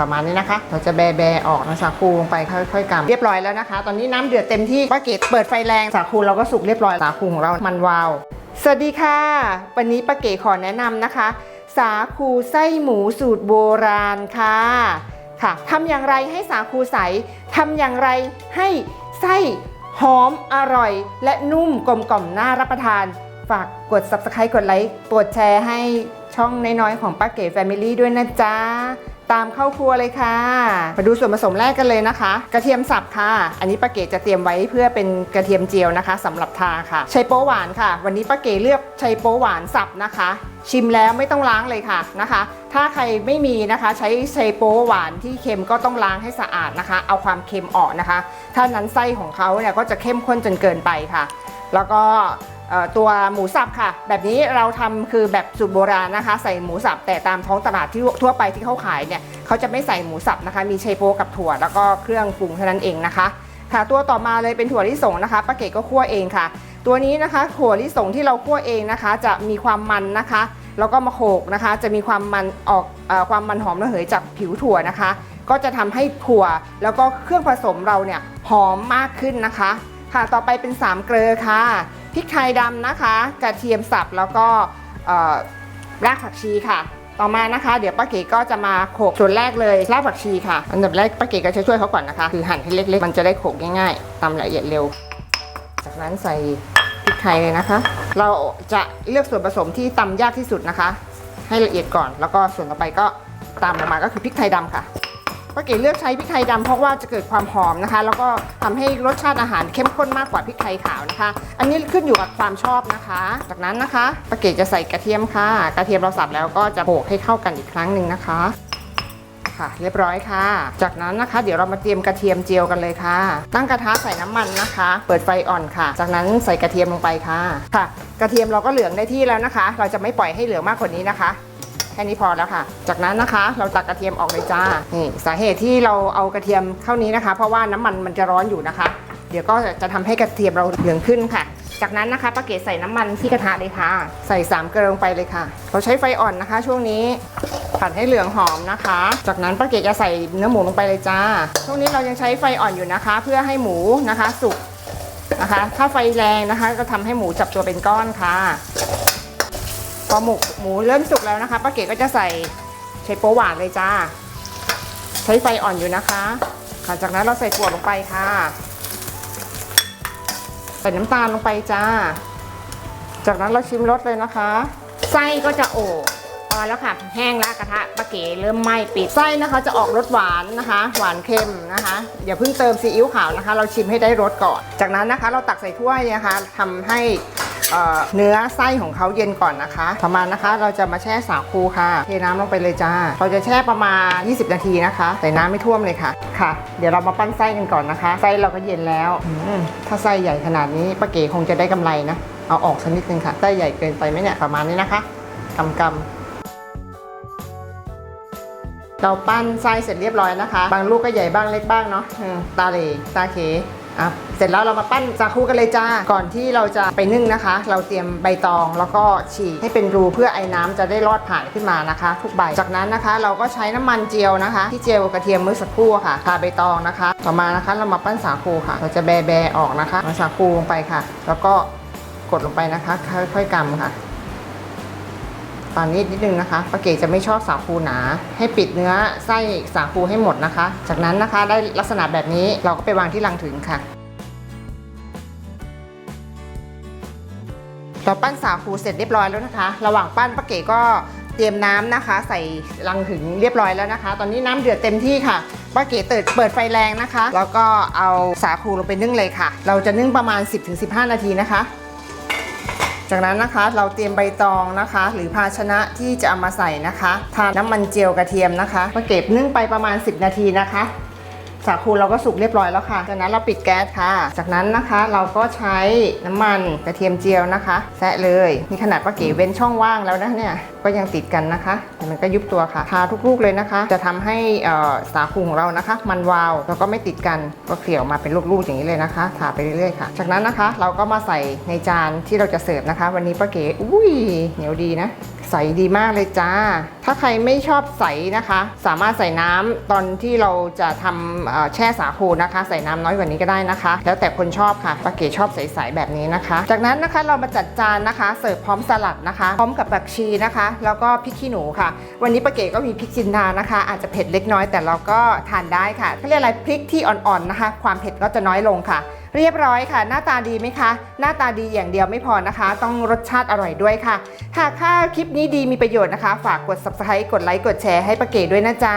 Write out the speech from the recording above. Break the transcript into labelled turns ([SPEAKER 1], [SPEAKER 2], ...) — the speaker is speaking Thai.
[SPEAKER 1] ประมาณนี้นะคะ เราจะแบแบออกนะสาคูลงไปค่อยๆกำเรียบร้อยแล้วนะคะ ตอนนี้น้ำเดือดเต็มที่ป้าเกดเปิดไฟแรงสาคูเราก็สุกเรียบร้อยสาคูของเรามันวาว สวัสดีค่ะ วันนี้ป้าเก๋ขอแนะนำนะคะ สาคูไส้หมูสูตรโบราณค่ะค่ะทำอย่างไรให้สาคูใสทำอย่างไรให้ไส้หอมอร่อย และนุ่มกลมกล่อมน่ารับประทาน ฝากกด subscribe กดไลค์กดแชร์ให้ช่องน้อยๆของป้าเก๋ Family ด้วยนะจ๊ะ ตามเข้าครัวเลยค่ะ มาดูส่วนผสมแรกกันเลยนะคะ กระเทียมสับค่ะ อันนี้ป้าเก๋จะเตรียมไว้เพื่อเป็นกระเทียมเจียวนะคะสำหรับทาค่ะไชโป๊หวานค่ะ วันนี้ป้าเก๋เลือกไชโป๊หวานสับนะคะ ชิมแล้วไม่ต้องล้างเลยค่ะนะคะ ถ้าใครไม่มีนะคะ ใช้ไชโป๊หวานที่เค็มก็ต้องล้างให้สะอาดนะคะ เอาความเค็มออกนะคะ ถ้านั้นไส้ของเขาเนี่ยก็จะเข้มข้นจนเกินไปค่ะ แล้วก็ ตัวหมูสับค่ะ แบบนี้เราทำคือแบบสูตรโบราณนะคะ ใส่หมูสับแต่ตามท้องตลาดที่ทั่วไปที่เขาขายเนี่ยเขาจะไม่ใส่หมูสับนะคะ มีไชโปกับถั่วแล้วก็เครื่องปรุงเท่านั้นเองนะคะ ค่ะตัวต่อมาเลยเป็นถั่วลิสงนะคะป้าเก๋ก็คั่วเองค่ะ ตัวนี้นะคะถั่วลิสงที่เราคั่วเองนะคะ จะมีความมันนะคะ แล้วก็มาโขกนะคะ จะมีความมันออกอความมันหอมระเหยจากผิวถั่วนะคะ ก็จะทำให้ถั่วแล้วก็เครื่องผสมเราเนี่ยหอมมากขึ้นนะคะ ค่ะต่อไปเป็นสามเกลือค่ะพริกไทยดำนะคะ กระเทียมสับแล้วก็รากผักชีค่ะ ต่อมานะคะ เดี๋ยวป้าเก๋ก็จะมาโขลกส่วนแรกเลยรากผักชีค่ะ อันดับแรกป้าเก๋ก็จะช่วยเขาก่อนนะคะ คือหั่นให้เล็กๆ มันจะได้โขลกง่ายๆตำละเอียดเร็ว จากนั้นใส่พริกไทยเลยนะคะ เราจะเลือกส่วนผสมที่ตำยากที่สุดนะคะ ให้ละเอียดก่อน แล้วก็ส่วนต่อไปก็ตามลงมาก็คือพริกไทยดำค่ะ ป้าเก๋เลือกใช้พริกไทยดำเพราะว่าจะเกิดความหอมนะคะ แล้วก็ทำให้รสชาติอาหารเข้มข้นมากกว่าพริกไทยขาวนะคะ อันนี้ขึ้นอยู่กับความชอบนะคะ จากนั้นนะคะป้าเก๋จะใส่กระเทียมค่ะ กระเทียมเราสับแล้วก็จะโขลกให้เข้ากันอีกครั้งหนึ่งนะคะค่ะเรียบร้อยค่ะ จากนั้นนะคะ เดี๋ยวเรามาเตรียมกระเทียมเจียวกันเลยค่ะ ตั้งกระทะใส่น้ำมันนะคะ เปิดไฟอ่อนค่ะ จากนั้นใส่กระเทียมลงไปค่ะ ค่ะ กระเทียมเราก็เหลืองได้ที่แล้วนะคะ เราจะไม่ปล่อยให้เหลืองมากกว่านี้นะคะ แค่นี้พอแล้วค่ะ จากนั้นนะคะเราตักกระเทียมออกเลยจ้านี่สาเหตุที่เราเอากระเทียมเข้านี้นะคะ เพราะว่าน้ำมันมันจะร้อนอยู่นะคะ เดี๋ยวก็จะทำให้กระเทียมเราเหลืองขึ้นค่ะ จากนั้นนะคะป้าเกศใส่น้ำมันที่กระทะเลยค่ะ ใส่3เกลือลงไปเลยค่ะ เราใช้ไฟอ่อนนะคะ ช่วงนี้ผัดให้เหลืองหอมนะคะ จากนั้นป้าเกศจะใส่เนื้อหมูลงไปเลยจ้า ช่วงนี้เรายังใช้ไฟอ่อนอยู่นะคะ เพื่อให้หมูนะคะ สุกนะคะ ถ้าไฟแรงนะคะ ก็ทำให้หมูจับตัวเป็นก้อนค่ะ อหมูหมูเริ่มสุกแล้วนะคะป้าเก๋ก็จะใส่ไชโป๊หวานเลยจ้า ใช้ไฟอ่อนอยู่นะคะค่ะจากนั้นเราใส่ถั่วลงไปค่ะใส่น้ำตาลลงไปจ้า จากนั้นเราชิมรสเลยนะคะ ไส้ก็จะโอบพอแล้วค่ะแห้งแล้วกระทะป้าเก๋เริ่มไหม้ปิดไส้นะคะ จะออกรสหวานนะคะ หวานเค็มนะคะอย่าเพิ่งเติมซีอิ๊วขาวนะคะ เราชิมให้ได้รสก่อน จากนั้นนะคะ เราตักใส่ถ้วยนะคะทำให้ เนื้อไส้ของเขาเย็นก่อนนะคะประมาณนะคะ เราจะมาแช่สาคูค่ะ เทน้ำลงไปเลยจ้า เราจะแช่ประมาณ 20 นาทีนะคะ ใส่น้ำไม่ท่วมเลยค่ะ ค่ะ เดี๋ยวเรามาปั้นไส้กันก่อนนะคะ ไส้เราก็เย็นแล้ว ถ้าไส้ใหญ่ขนาดนี้ป้าเก๋คงจะได้กำไรนะ เอาออกสักนิดนึงค่ะ ไส้ใหญ่เกินไปไหมเนี่ย ประมาณนี้นะคะกำกำเราปั้นไส้เสร็จเรียบร้อยนะคะ บางลูกก็ใหญ่บ้างเล็กบ้างเนาะตาเหลตาเข อะเสร็จแล้วเรามาปั้นสาคูกันเลยจ้า ก่อนที่เราจะไปนึ่งนะคะ เราเตรียมใบตองแล้วก็ฉีกให้เป็นรูเพื่อไอ้น้ำจะได้รอดผ่านขึ้นมานะคะ ทุกใบ จากนั้นนะคะ เราก็ใช้น้ำมันเจียวนะคะ ที่เจียวกระเทียมเมื่อสักครู่ค่ะทาใบตองนะคะ ต่อมานะคะเรามาปั้นสาคูค่ะ เราจะแบแบออกนะคะเอาสาคูลงไปค่ะ แล้วก็กดลงไปนะคะ ค่อยๆกำค่ะ ตอนนี้นิดนึงนะคะป้าเก๋จะไม่ชอบสาคูหนา ให้ปิดเนื้อไส้สาคูให้หมดนะคะ จากนั้นนะคะได้ลักษณะแบบนี้เราก็ไปวางที่ลังถึงค่ะ เราปั้นสาคูเสร็จเรียบร้อยแล้วนะคะ ระหว่างปั้นป้าเก๋ก็เตรียมน้ำนะคะ ใส่ลังถึงเรียบร้อยแล้วนะคะ ตอนนี้น้ำเดือดเต็มที่ค่ะป้าเก๋เปิดเปิดไฟแรงนะคะ แล้วก็เอาสาคูลงไปนึ่งเลยค่ะ เราจะนึ่งประมาณ 10-15 นาทีนะคะ จากนั้นนะคะเราเตรียมใบตองนะคะ หรือภาชนะที่จะเอามาใส่นะคะทาน้ำมันเจียวกระเทียมนะคะมาเก็บนึ่งไปประมาณ 10 นาทีนะคะ สาคูเราก็สุกเรียบร้อยแล้วค่ะ จากนั้นเราปิดแก๊สค่ะ จากนั้นนะคะเราก็ใช้น้ำมันกระเทียมเจียวนะคะแซะเลยนี่ขนาดป้าเก๋เว้นช่องว่างแล้วนะเนี่ย ก็ยังติดกันนะคะ แต่มันก็ยุบตัวค่ะ ทาทุกลูกเลยนะคะ จะทำให้สาคูของเรานะคะ มันวาวแล้วก็ไม่ติดกันก็เกลี่ยวมาเป็นลูกๆอย่างนี้เลยนะคะ ทาไปเรื่อยๆค่ะ จากนั้นนะคะ เราก็มาใส่ในจานที่เราจะเสิร์ฟนะคะ วันนี้ป้าเก๋อุ้ยเหนียวดีนะใสดีมากเลยจ้า ถ้าใครไม่ชอบใสนะคะ สามารถใส่น้ำตอนที่เราจะทำแช่สาคูนะคะ ใส่น้ำน้อยกว่านี้ก็ได้นะคะ แล้วแต่คนชอบค่ะปาเก๋ชอบใสๆแบบนี้นะคะ จากนั้นนะคะเรามาจัดจานนะคะ เสิร์ฟพร้อมสลัดนะคะ พร้อมกับผักชีนะคะแล้วก็พริกขี้หนูค่ะ วันนี้ป้าเก๋ก็มีพริกจินดานะคะ อาจจะเผ็ดเล็กน้อยแต่เราก็ทานได้ค่ะเขาเรียกอะไรพริกที่อ่อนๆนะคะ ความเผ็ดก็จะน้อยลงค่ะ เรียบร้อยค่ะ หน้าตาดีไหมคะ หน้าตาดีอย่างเดียวไม่พอนะคะ ต้องรสชาติอร่อยด้วยค่ะหากถ้าคลิปนี้ดีมีประโยชน์นะคะ ฝากกด subscribe กดไลค์กดแชร์ให้ป้าเก๋ด้วยนะจ๊ะ